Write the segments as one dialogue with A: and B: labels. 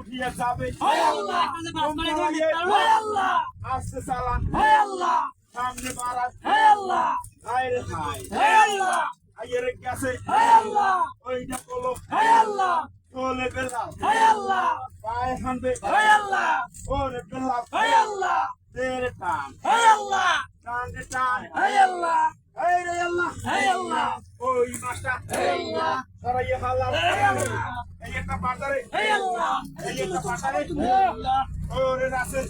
A: উঠিয়ে যাবে আসতে চালান সামনে বাড়ান আইয়ের গেছে ওইটা কলো চলে বেলাম পায়ে হানবে ওরে বেলাম তেরে টান টান টান এই রে আল্লাহ ওই মাস্টার সারা ইয়ে হালাল এই একটা পাটারে এই একটা পাটারে ওরে রাসেল।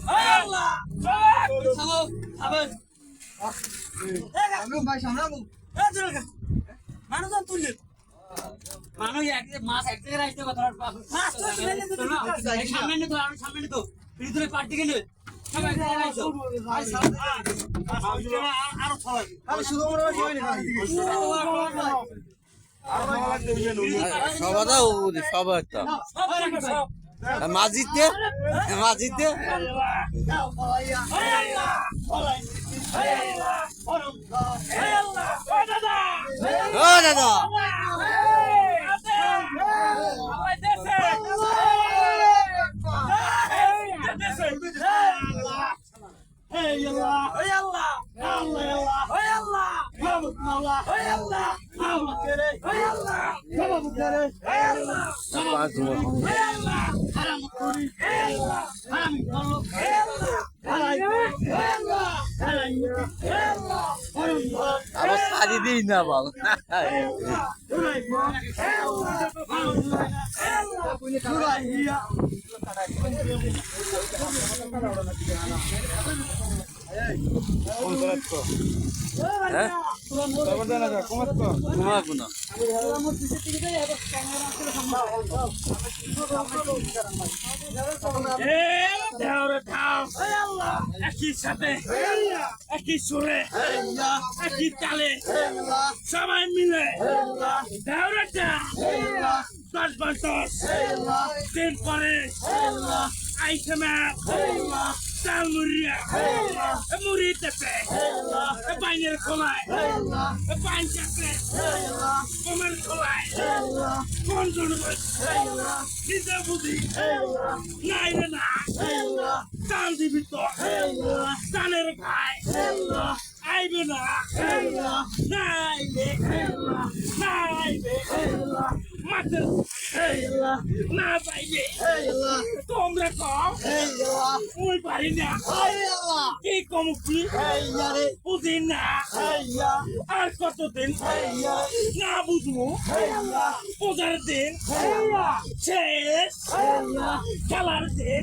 B: মানুষজন তুললে। মানুষ এক মাছ এক জায়গায় রাখতে কথা সামনে নিতো আমি সামনে নিতো ভিতরে পার্টি গেলে সব এক জায়গায় রাখছো আরও ছড়াই
C: সব দাও সব একটা। মাঝিতে মাঝিতে ও দাদা। পাঁচ আবার শাড়ি দিই না বাল।
A: একই সাথে একই সুরে একই তালে সবাই মিলে দশ দশ দিন পরে আইটেমে চাল মুড়িয়া মুড়ি তেপে বাইনের খোলায় বাইন চাপে কোমের খোলায় কোন জন নিজে বুঝি নাই রে না চাল দিবি তো চালের খায় আইবে না নাইবে নাইবে মাত্র না পাইবে তোমরা কম ওই পারি না। কি কম বুঝি না। আর কতদিন? না বুঝব। পূজার দিন। শেষ। খেলার দিন।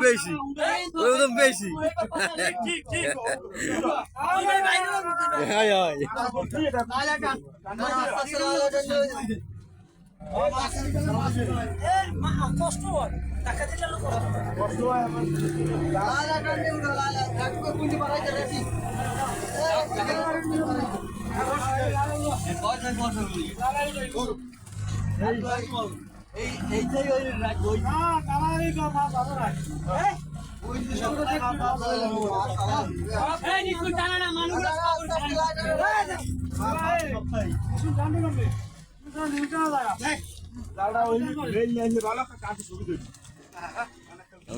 B: বেশি
C: ওরকম বেশি।
B: কষ্ট হয় টাকা দিলে এই নিকুল টানা না মানুষ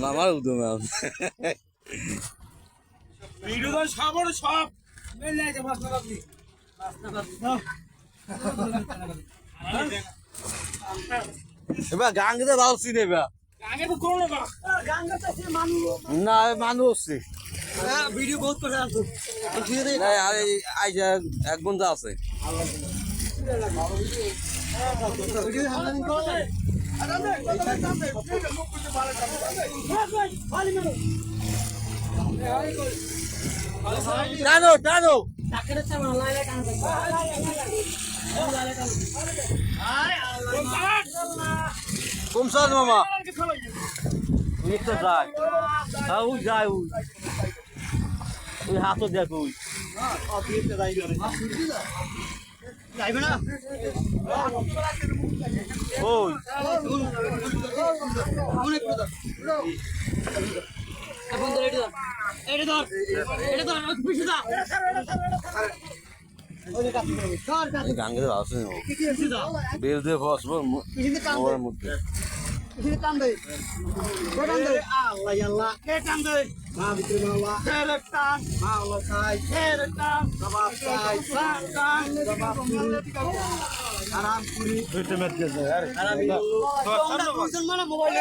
C: আমার উদম
A: ভিডিও তো সবর সব।
C: এবার গাঙ্গিতে ভাবছি নেবা
A: আগে তো করো না
C: না মানুষ
B: ভিডিও বহুত করে
C: আইসা এক বন্ধু আছে। টানো টানো। কমসাদ মামা তো যায় হ্যাঁ ওই যায় ওই ওই হাতও দেখ ওই
B: যাইবে না
C: ওই
B: এখন এটা ধর এটা ধর এটা ধর পিছু দা
C: এই গাঙ্গে আছে ও বেল দিয়ে বসবো ওর মধ্যে।
B: মানে মোবাইলে